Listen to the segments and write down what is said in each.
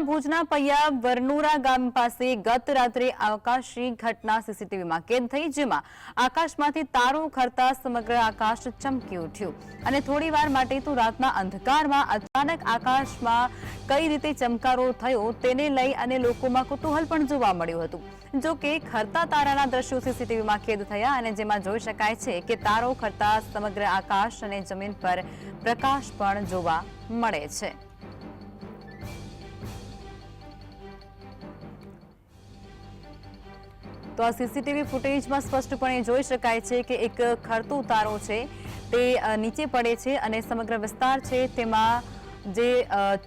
ભુજના પૈયા વરનુરા ગામ પાસે ગત રાત્રે આકાશી ઘટના સીસીટીવીમાં કેદ થઈ, જેમાં આકાશમાંથી તારો ખરતા સમગ્ર આકાશ ચમકી ઉઠ્યું. અને થોડી વાર માટે તો રાતના અંધકારમાં અચાનક આકાશમાં કઈ રીતે ચમકારો થયો તેને લઈ અને લોકોમાં કુતૂહલ પણ જોવા મળ્યું હતું. જો કે ખરતા તારાના દ્રશ્યો સીસીટીવીમાં કેદ થયા અને જેમાં જોઈ શકાય છે કે તારો ખરતા સમગ્ર આકાશ અને જમીન પર પ્રકાશ પણ જોવા મળે છે. તો આ સીસીટીવી ફૂટેજમાં સ્પષ્ટપણે જોઈ શકાય છે કે એક ખરતો તારો છે. તે નીચે પડે છે અને સમગ્ર વિસ્તાર છે તેમાં જે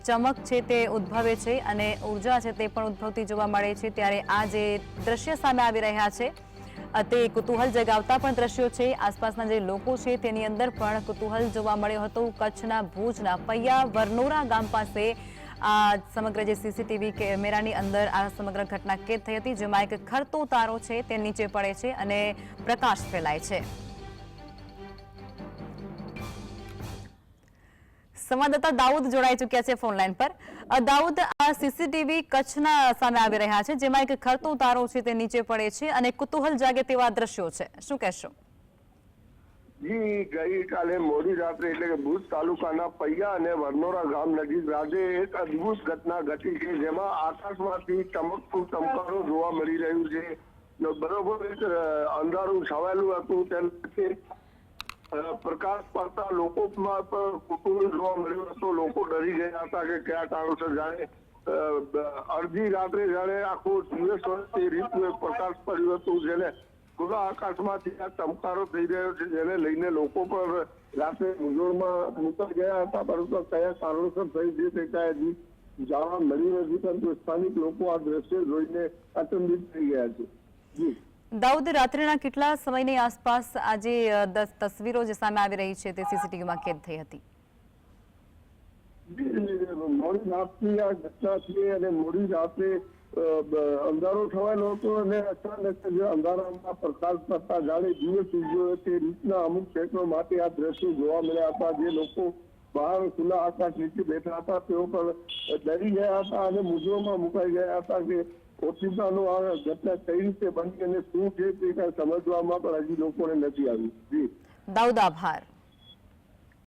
ચમક છે તે ઉદ્ભવે છે અને ઊર્જા છે તે પણ ઉદ્ભવતી જોવા મળે છે. ત્યારે આ જે દ્રશ્ય સામે આવી રહ્યા છે તે કુતૂહલ જગાવતા પણ દ્રશ્યો છે. આસપાસના જે લોકો છે તેની અંદર પણ કુતૂહલ જોવા મળ્યો હતો. કચ્છના ભુજના પૈયા વરનોરા ગામ પાસે આ સમગ્ર જે સીસીટીવી કેમેરાની અંદર આ સમગ્ર ઘટના કેદ થઈ હતી, જેમાં એક ખરતો તારો છે તે નીચે પડે છે અને પ્રકાશ ફેલાય છે. સંવાદદાતા દાઉદ જોડાઈ ચૂક્યા છે ફોન લાઈન પર. દાઉદ, આ સીસીટીવી કચ્છના સામે આવી રહ્યા છે, જેમાં એક ખરતો તારો છે તે નીચે પડે છે અને કુતૂહલ જાગે તેવા દ્રશ્યો છે. શું કહેશો? જી, ગઈકાલે મોડી રાત્રે એટલે કે ભુજ તાલુકાના પૈયા અને વરનોરા ગામ નજીક રાજે એક અદભુત ઘટના ઘટી છે, જેમાં આકાશમાંથી ચમકતું ચમકારો જોવા મળી રહ્યું છે. બરોબર એક અંધારું છવાયેલું હતું, તેનાથી પ્રકાશ પડતા લોકોમાં પણ કુતૂહલ જોવા મળ્યું હતું. લોકો ડરી ગયા હતા કે કયા કારણોસર જાણે અડધી રાત્રે જાણે આખું દિવસ તે રીતનું પ્રકાશ પડ્યું હતું, જેને ખુલ્લા આકાશમાંથી આ ચમકારો થઈ રહ્યો છે, જેને લઈને લોકો પણ રાત્રે મૂંઝવણમાં મૂકાઈ ગયા હતા, પરંતુ કયા કારણોસર થઈ જે તે હજી જાણવા મળી નથી, પરંતુ સ્થાનિક લોકો આ દ્રશ્ય જોઈને અચંબિત થઈ ગયા છે. જી. દાઉદ, રાત્રિના કેટલા સમયની આસપાસ આજે તસવીરો જે સામે આવી રહી છે તે સીસીટીવીમાં કેદ થઈ હતી? મોડી રાતથી આ ઘટના થઈ અને મોડી રાતે અંધારો થવાનો હતો અને અચાનક જે અંધારામાં પ્રકાશ પડતા જાણે દિવસ ઉગ્યો તે રીતના અમુક ક્ષેત્રો માટે આ દ્રશ્યો જોવા મળ્યા હતા. જે લોકો બહાર ખુલ્લા આકાશ નીચે બેઠા હતા. તેઓ પણ ડરી ગયા હતા અને મૂંઝવણમાં મુકાઈ ગયા હતા કે ઓચિંતાનો આ ઘટના કઈ રીતે બની અને શું છે તે કાંઈ સમજવામાં પણ હજી લોકોને નથી આવ્યું. જી. દાઉદ આભાર.